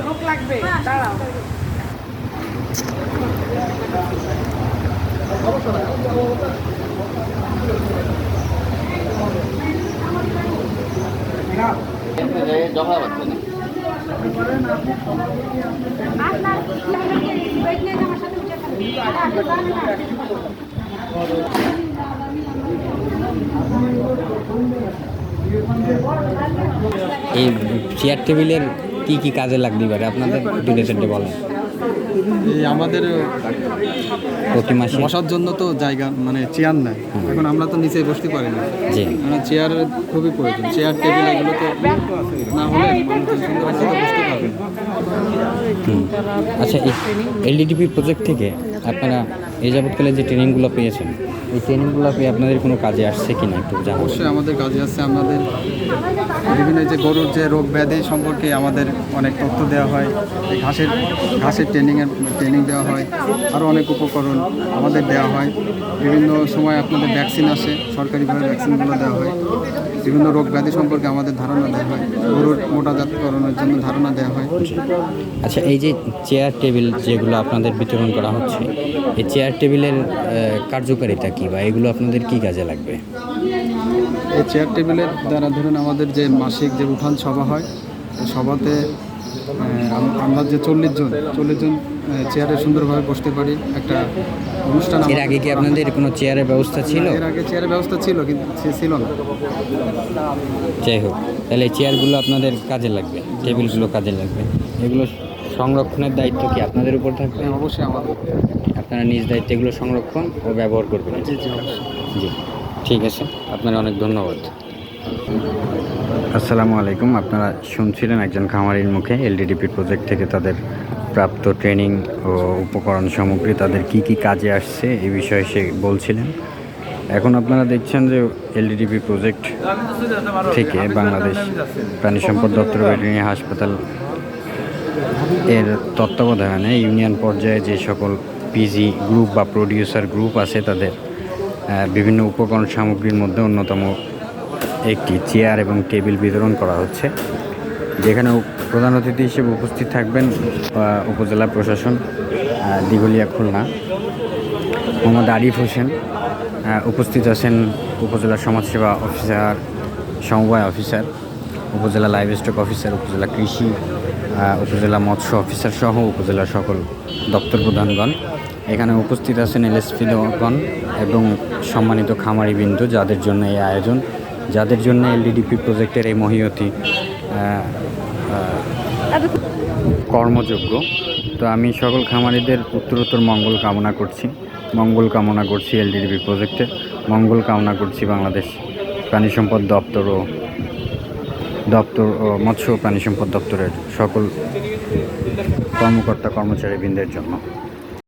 লোক লাগবে দাঁড়াও। এই চেয়ার টেবিলের কি কি কাজে লাগতে পারে? আপনাদের দুটো চারটে বলেন। এই আমাদের প্রতি মাসে? বসার জন্য তো জায়গা মানে চেয়ার নাই। এখন আমরা তো নিচে বসতে পারি না। জি। মানে চেয়ার খুবই প্রয়োজন। চেয়ার টেবিল এগুলো তো না হলে বসতে পারবে আচ্ছা এলডিডিপি প্রজেক্ট থেকে আপনারা এই যাবৎকালে যে ট্রেনিংগুলো পেয়েছেন এই ট্রেনিংগুলো পেয়ে আপনাদের কোনো কাজে আসছে কি না একটু জানাব অবশ্যই আমাদের কাজে আসছে। আমাদের বিভিন্ন যে গরুর যে রোগ ব্যাধি সম্পর্কে আমাদের অনেক তথ্য দেওয়া হয়। এই ঘাসের ঘাসের ট্রেনিংয়ের ট্রেনিং দেওয়া হয়। আরও অনেক উপকরণ আমাদের দেওয়া হয়। বিভিন্ন সময় আপনাদের ভ্যাকসিন আসে সরকারিভাবে ভ্যাকসিনগুলো দেওয়া হয়। বিভিন্ন রোগ ব্যাধি সম্পর্কে আমাদের ধারণা দেওয়া হয়। গরুর মোটাজাতকরণের জন্য ধারণা দেওয়া হয়। আচ্ছা এই যে চেয়ার টেবিল যেগুলো আপনাদের বিতরণ করা হচ্ছে এই চেয়ার টেবিলের কার্যকারিতা কী বা এগুলো আপনাদের কি কাজে লাগবে? এই চেয়ার টেবিলের দ্বারা ধরুন আমাদের যে মাসিক যে উঠান সভা হয় সভাতে আমরা যে চল্লিশ জন চল্লিশ জন চেয়ারে সুন্দরভাবে বসতে পারি একটা অনুষ্ঠান এর আগে কি আপনাদের কোনো চেয়ারের ব্যবস্থা ছিল? এর আগে চেয়ারের ব্যবস্থা ছিল কিন্তু সে ছিল না। যাই হোক তাহলে চেয়ারগুলো আপনাদের কাজে লাগবে টেবিলগুলো কাজে লাগবে। এগুলো সংরক্ষণের দায়িত্ব কি আপনাদের উপর থাকবে? হ্যাঁ, অবশ্যই আমাদের আপনারা নিজ দায়িত্বে এগুলো সংরক্ষণ ও ব্যবহার করবেন। জি জি জি ঠিক আছে। আপনার অনেক ধন্যবাদ। আসসালামু আলাইকুম। আপনারা শুনছিলেন একজন খামারির মুখে এলডিডিপি প্রজেক্ট থেকে তাদের প্রাপ্ত ট্রেনিং ও উপকরণ সামগ্রী তাদের কি কি কাজে আসছে এই বিষয়ে সে বলছিলেন। এখন আপনারা দেখছেন যে এলডিডিপি প্রজেক্ট থেকে বাংলাদেশ প্রাণী সম্পদ দপ্তর ভেটেরিনারি হাসপাতাল এর তত্ত্বাবধানে ইউনিয়ন পর্যায়ে যে সকল পিজি গ্রুপ বা প্রডিউসার গ্রুপ আছে তাদের বিভিন্ন উপকরণ সামগ্রীর মধ্যে অন্যতম একটি চেয়ার এবং টেবিল বিতরণ করা হচ্ছে। যেখানে প্রধান অতিথি হিসেবে উপস্থিত থাকবেন উপজেলা প্রশাসন দিঘলিয়া খুলনা। মোহাম্মদ আরিফ হোসেন উপস্থিত আছেন উপজেলা সমাজসেবা অফিসার, সমবায় অফিসার, উপজেলা লাইভ স্টক অফিসার, উপজেলা কৃষি উপজেলা মৎস্য অফিসার সহ উপজেলা সকল দপ্তর প্রধানগণ। এখানে উপস্থিত আছেন এলএসপিগণ এবং সম্মানিত খামারিবৃন্দ যাদের জন্য এই আয়োজন, যাদের জন্য এলডিডিপি প্রজেক্টের এই মহিয়তি কর্মযোগ্য। তো আমি সকল খামারিদের উত্তরোত্তর মঙ্গল কামনা করছি। মঙ্গল কামনা করছি এলডিডিপি প্রজেক্টে। মঙ্গল কামনা করছি বাংলাদেশ প্রাণী সম্পদ দপ্তর ও দপ্তর ও মৎস্য প্রাণী সম্পদ দপ্তরের সকল কর্মকর্তা কর্মচারীবৃন্দের জন্য।